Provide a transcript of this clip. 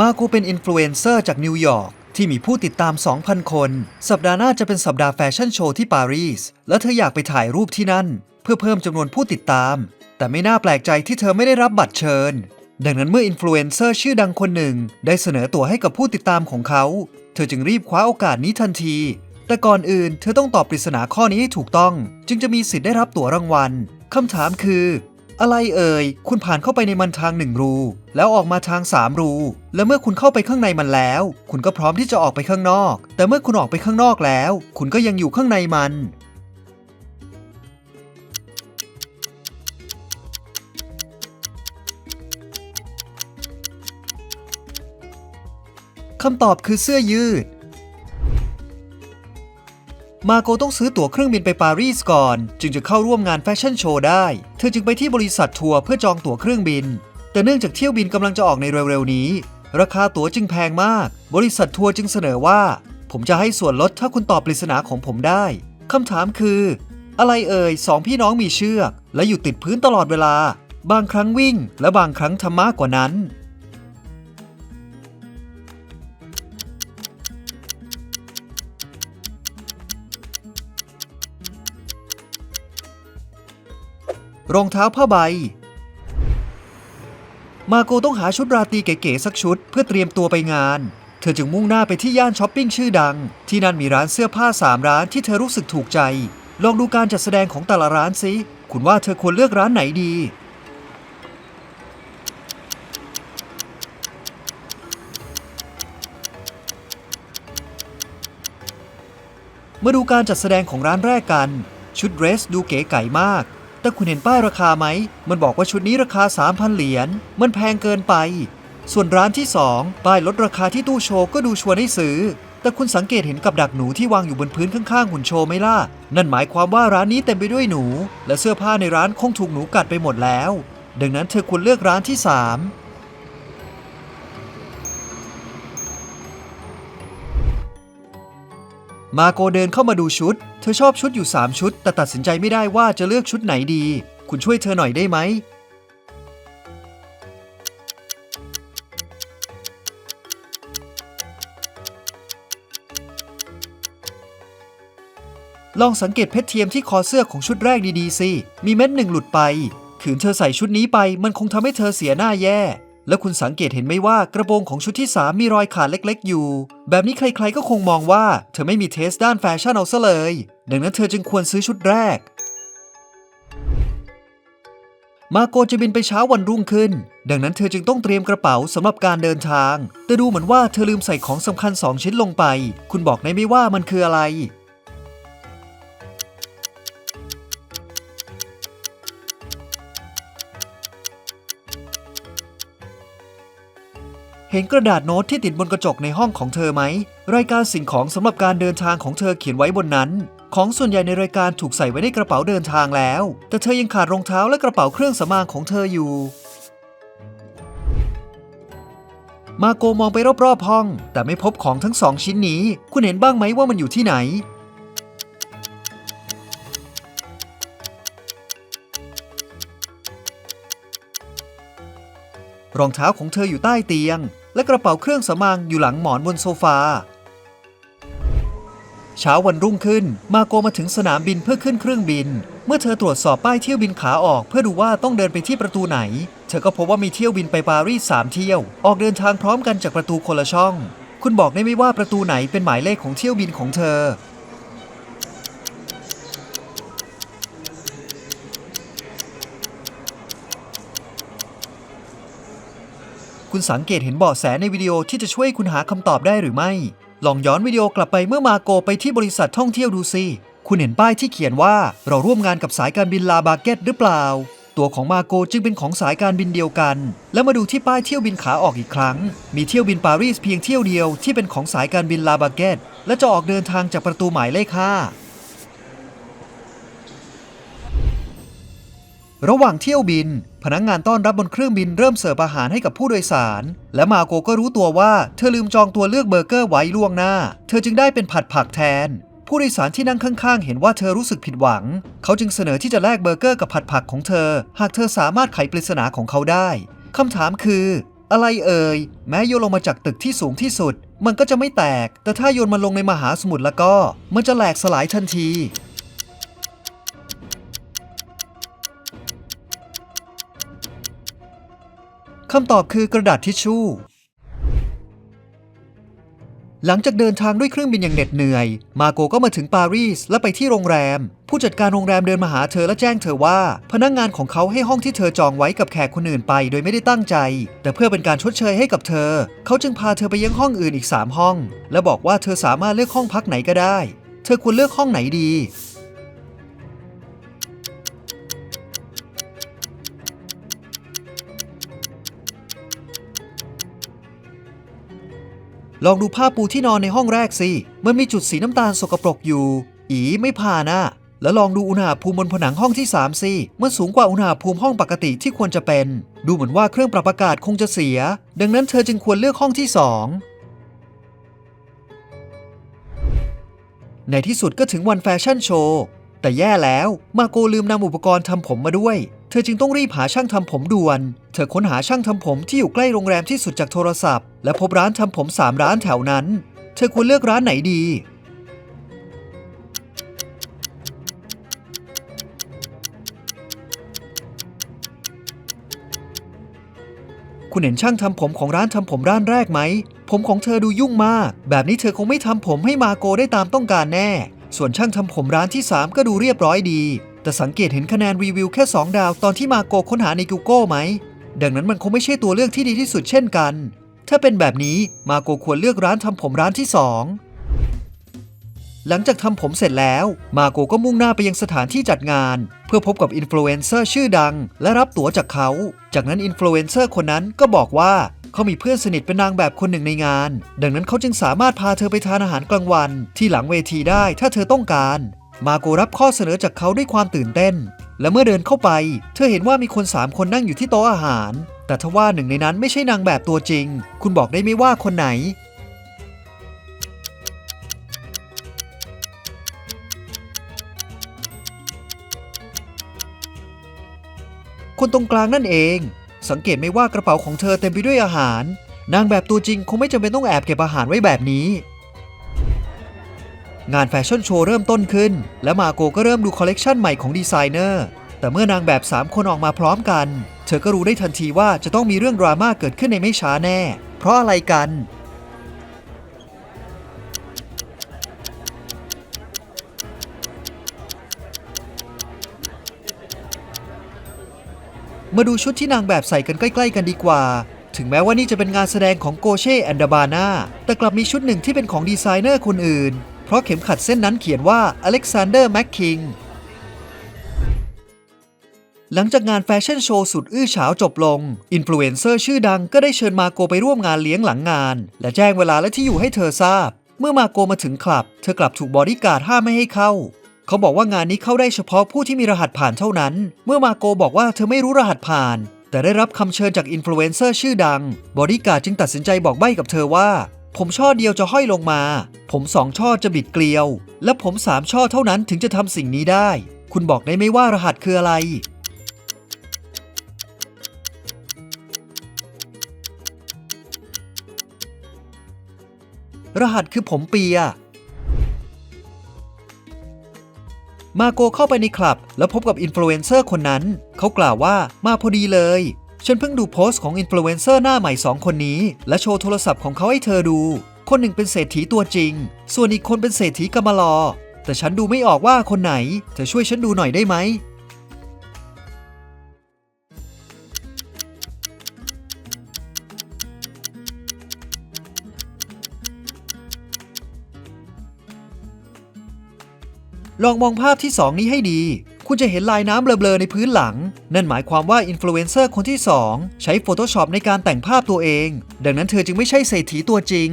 มาโกเป็นอินฟลูเอนเซอร์จากนิวยอร์กที่มีผู้ติดตาม 2,000 คน สัปดาห์หน้าจะเป็นสัปดาห์แฟชั่นโชว์ที่ปารีส และเธออยากไปถ่ายรูปที่นั่น เพื่อเพิ่มจำนวนผู้ติดตาม แต่ไม่น่าแปลกใจที่เธอไม่ได้รับบัตรเชิญ ดังนั้นเมื่ออินฟลูเอนเซอร์ชื่อดังคนหนึ่ง ได้เสนอตัวให้กับผู้ติดตามของเขา เธอจึงรีบคว้าโอกาสนี้ทันที แต่ก่อนอื่น เธอต้องตอบปริศนาข้อนี้ให้ถูกต้อง จึงจะมีสิทธิ์ได้รับตั๋วรางวัลคำถามคือ อะไรเอ่ย คุณผ่านเข้าไปในมันทางหนึ่งรู แล้วออกมาทางสามรู และเมื่อคุณเข้าไปข้างในมันแล้ว คุณก็พร้อมที่จะออกไปข้างนอก แต่เมื่อคุณออกไปข้างนอกแล้ว คุณก็ยังอยู่ข้างในมัน คำตอบคือเสื้อยืด มาโกต้องซื้อตั๋วเครื่องบินไปปารีสก่อน จึงจะเข้าร่วมงานแฟชั่นโชว์ได้ เธอจึงไปที่บริษัททัวร์เพื่อจองตั๋วเครื่องบิน แต่เนื่องจากเที่ยวบินกำลังจะออกในเร็วๆนี้ ราคาตั๋วจึงแพงมาก บริษัททัวร์จึงเสนอว่า ผมจะให้ส่วนลดถ้าคุณตอบปริศนาของผมได้คำถามคือ อะไรเอ่ยสองพี่น้องมีเชือก และอยู่ติดพื้นตลอดเวลา บางครั้งวิ่ง และบางครั้งทำมากกว่านั้น รองเท้าผ้าใบ มาโกต้องหาชุดราตรีเก๋ๆสักชุดเพื่อเตรียมตัวไปงาน เธอจึงมุ่งหน้าไปที่ย่านช้อปปิ้งชื่อดัง ที่นั่นมีร้านเสื้อผ้า 3 ร้านที่เธอรู้สึกถูกใจ ลองดูการจัดแสดงของแต่ละร้านสิ คุณว่าเธอควรเลือกร้านไหนดี มาดูการจัดแสดงของร้านแรกกัน ชุดเดรสดูเก๋ไก๋มาก แต่คุณเห็นป้ายราคาไหม มันบอกว่าชุดนี้ราคา 3,000 เหรียญ มันแพงเกินไป ส่วนร้านที่ 2 ป้ายลดราคาที่ตู้โชว์ก็ดูชวนให้ซื้อ แต่คุณสังเกตเห็นกับดักหนูที่วางอยู่บนพื้นข้างๆหุ่นโชว์ไหมล่ะ นั่นหมายความว่าร้านนี้เต็มไปด้วยหนู และเสื้อผ้าในร้านคงถูกหนูกัดไปหมดแล้ว ดังนั้นเธอควรเลือกร้านที่ 3 มาโกเดินเข้ามาดูชุด เธอชอบชุดอยู่ 3 ชุด แต่ตัดสินใจไม่ได้ว่าจะเลือกชุดไหนดี คุณช่วยเธอหน่อยได้ไหม ลองสังเกตเพชรเทียมที่คอเสื้อของชุดแรกดีๆสิ มีเม็ดหนึ่งหลุดไปขืนเธอใส่ชุดนี้ไป มันคงทำให้เธอเสียหน้าแย่ แล้วคุณสังเกตเห็นไหมว่ากระโปรงของชุดที่ 3 มีรอยขาดเล็กๆ อยู่ แบบนี้ใครๆก็คงมองว่าเธอไม่มีเทสด้านแฟชั่นเอาซะเลย ดังนั้นเธอจึงควรซื้อชุดแรก มาโกจะบินไปเช้าวันรุ่งขึ้น ดังนั้นเธอจึงต้องเตรียมกระเป๋าสำหรับการเดินทาง แต่ดูเหมือนว่าเธอลืมใส่ของสำคัญ 2 ชิ้นลงไป คุณบอกได้ไหมว่ามันคืออะไร ห็นกระดาษโน้ตที่ติดบนกระจกในห้องของเธอไหม รายการสิ่งของสำหรับการเดินทางของเธอเขียนไว้บนนั้น ของส่วนใหญ่ในรายการถูกใส่ไว้ในกระเป๋าเดินทางแล้ว แต่เธอยังขาดรองเท้าและกระเป๋าเครื่องสำอางของเธออยู่ มาโกมองไปรอบๆห้อง แต่ไม่พบของทั้งสองชิ้นนี้ คุณเห็นบ้างไหมว่ามันอยู่ที่ไหนรองเท้าของเธออยู่ใต้เตียง และกระเป๋าเครื่องสำอางอยู่หลังหมอนบนโซฟา เช้าวันรุ่งขึ้นมาโกมาถึงสนามบินเพื่อขึ้นเครื่องบิน เมื่อเธอตรวจสอบป้ายเที่ยวบินขาออก เพื่อดูว่าต้องเดินไปที่ประตูไหน เธอก็พบว่ามีเที่ยวบินไปปารีส3เที่ยว ออกเดินทางพร้อมกันจากประตูคนละช่อง คุณบอกได้ไหมว่าประตูไหนเป็นหมายเลขของเที่ยวบินของเธอ คุณสังเกตเห็นเบาะแสในวิดีโอที่จะช่วยคุณหาคำตอบได้หรือไม่ ลองย้อนวิดีโอกลับไปเมื่อมาโกไปที่บริษัทท่องเที่ยวดูสิคุณเห็นป้ายที่เขียนว่าเราร่วมงานกับสายการบินลาบาเกตหรือเปล่า ตัวของมาโกจึงเป็นของสายการบินเดียวกัน แล้วมาดูที่ป้ายเที่ยวบินขาออกอีกครั้ง มีเที่ยวบินปารีสเพียงเที่ยวเดียวที่เป็นของสายการบินลาบาเกตและจะออกเดินทางจากประตูหมายเลข5 ระหว่างเที่ยวบิน พนักงงานต้อนรับบนเครื่องบินเริ่มเสิร์ฟอาหารให้กับผู้โดยสาร และมาโกก็รู้ตัวว่าเธอลืมจองตัวเลือกเบอร์เกอร์ไว้ล่วงหน้า เธอจึงได้เป็นผัดผักแทน ผู้โดยสารที่นั่งข้างๆ เห็นว่าเธอรู้สึกผิดหวัง เขาจึงเสนอที่จะแลกเบอร์เกอร์กับผัดผักของเธอ หากเธอสามารถไขปริศนาของเขาได้คำถามคือ อะไรเอ่ยแม้โยนลงมาจากตึกที่สูงที่สุด มันก็จะไม่แตก แต่ถ้าโยนมันลงในมหาสมุทรแล้วก็ มันจะแหลกสลายทันที คำตอบคือกระดาษทิชชู่ หลังจากเดินทางด้วยเครื่องบินอย่างเหน็ดเหนื่อย มาโกก็มาถึงปารีสและไปที่โรงแรม ผู้จัดการโรงแรมเดินมาหาเธอและแจ้งเธอว่า พนักงงานของเขาให้ห้องที่เธอจองไว้กับแขกคนอื่นไปโดยไม่ได้ตั้งใจ แต่เพื่อเป็นการชดเชยให้กับเธอ เขาจึงพาเธอไปยังห้องอื่นอีก 3 ห้อง และบอกว่าเธอสามารถเลือกห้องพักไหนก็ได้ เธอควรเลือกห้องไหนดี ลองดูผ้าปูที่นอนในห้องแรกสิ มันมีจุดสีน้ำตาลสกปรกอยู่ อีไม่ผ่านอะแล้วลองดูอุณหภูมิบนผนังห้องที่3สิมันสูงกว่าอุณหภูมิห้องปกติที่ควรจะเป็น ดูเหมือนว่าเครื่องปรับอากาศคงจะเสีย ดังนั้นเธอจึงควรเลือกห้องที่ 2 ในที่สุดก็ถึงวันแฟชั่นโชว์ แต่แย่แล้วมาโกลืมนำอุปกรณ์ทำผมมาด้วย เธอจึงต้องรีบหาช่างทำผมด่วน เธอค้นหาช่างทำผมที่อยู่ใกล้โรงแรมที่สุดจากโทรศัพท์ และพบร้านทำผม3ร้านแถวนั้น เธอควรเลือกร้านไหนดี คุณเห็นช่างทำผมของร้านทำผมร้านแรกไหม ผมของเธอดูยุ่งมาก แบบนี้เธอคงไม่ทำผมให้มาโกได้ตามต้องการแน่ ส่วนช่างทำผมร้านที่ 3 ก็ดูเรียบร้อยดี แต่สังเกตเห็นคะแนนรีวิวแค่ 2 ดาว ตอนที่มาโกค้นหาใน Google ไหม ดังนั้นมันคงไม่ใช่ตัวเลือกที่ดีที่สุดเช่นกัน ถ้าเป็นแบบนี้มาโกควรเลือกร้านทำผมร้านที่ 2 หลังจากทำผมเสร็จแล้ว มาโกก็มุ่งหน้าไปยังสถานที่จัดงาน เพื่อพบกับอินฟลูเอนเซอร์ชื่อดัง และรับตั๋วจากเขา จากนั้นอินฟลูเอนเซอร์คนนั้นก็บอกว่าเขามีเพื่อนสนิทเป็นนางแบบคนหนึ่งในงาน ดังนั้นเขาจึงสามารถพาเธอไปทานอาหารกลางวัน ที่หลังเวทีได้ถ้าเธอต้องการ มาโกรับข้อเสนอจากเขาด้วยความตื่นเต้น และเมื่อเดินเข้าไป เธอเห็นว่ามีคน3คนนั่งอยู่ที่โต๊ะอาหาร แต่ทว่าหนึ่งในนั้นไม่ใช่นางแบบตัวจริง คุณบอกได้ไหมว่าคนไหน คนตรงกลางนั่นเอง สังเกตไหมว่ากระเป๋าของเธอเต็มไปด้วยอาหาร นางแบบตัวจริงคงไม่จำเป็นต้องแอบเก็บอาหารไว้แบบนี้ งานแฟชั่นโชว์เริ่มต้นขึ้น และมาโกก็เริ่มดูคอลเลกชันใหม่ของดีไซเนอร์ แต่เมื่อนางแบบ 3 คนออกมาพร้อมกัน เธอก็รู้ได้ทันทีว่าจะต้องมีเรื่องดราม่าเกิดขึ้นในไม่ช้าแน่ เพราะอะไรกัน มาดูชุดที่นางแบบใส่กันใกล้ๆกันดีกว่าถึงแม้ว่านี่จะเป็นงานแสดงของโกเช่แอนดาบาน่าแต่กลับมีชุดหนึ่งที่เป็นของดีไซเนอร์คนอื่น เพราะเข็มขัดเส้นนั้นเขียนว่าอเล็กซานเดอร์แมคคิงหลังจากงานแฟชั่นโชว์สุดอื้อฉาวจบลง อินฟลูเอนเซอร์ชื่อดังก็ได้เชิญมาโกไปร่วมงานเลี้ยงหลังงาน และแจ้งเวลาและที่อยู่ให้เธอทราบ เมื่อมาโกมาถึงคลับ เธอกลับถูกบอดี้การ์ดห้ามไม่ให้เข้า เขาบอกว่างานนี้เข้าได้เฉพาะผู้ที่มีรหัสผ่านเท่านั้น เมื่อมาโกบอกว่าเธอไม่รู้รหัสผ่าน แต่ได้รับคำเชิญจากอินฟลูเอนเซอร์ชื่อดัง บอดี้การ์ดจึงตัดสินใจบอกใบ้กับเธอว่า ผมช่อเดียวจะห้อยลงมา ผมสองช่อจะบิดเกลียว และผมสามช่อเท่านั้นถึงจะทำสิ่งนี้ได้ คุณบอกได้ไหมว่ารหัสคืออะไร รหัสคือผมเปีย มาโกเข้าไปในคลับ แล้วพบกับอินฟลูเอนเซอร์คนนั้น เขากล่าวว่ามาพอดีเลย ฉันเพิ่งดูโพสต์ของอินฟลูเอนเซอร์หน้าใหม่ 2 คนนี้ และโชว์โทรศัพท์ของเขาให้เธอดู คนหนึ่งเป็นเศรษฐีตัวจริง ส่วนอีกคนเป็นเศรษฐีกำมะลอ แต่ฉันดูไม่ออกว่าคนไหน เธอช่วยฉันดูหน่อยได้ไหมลองมองภาพที่ 2 นี้ให้ดี คุณจะเห็นลายน้ำเบลอๆในพื้นหลัง นั่นหมายความว่าอินฟลูเอนเซอร์คนที่ 2 ใช้ Photoshop ในการแต่งภาพตัวเอง ดังนั้นเธอจึงไม่ใช่เศรษฐีตัวจริง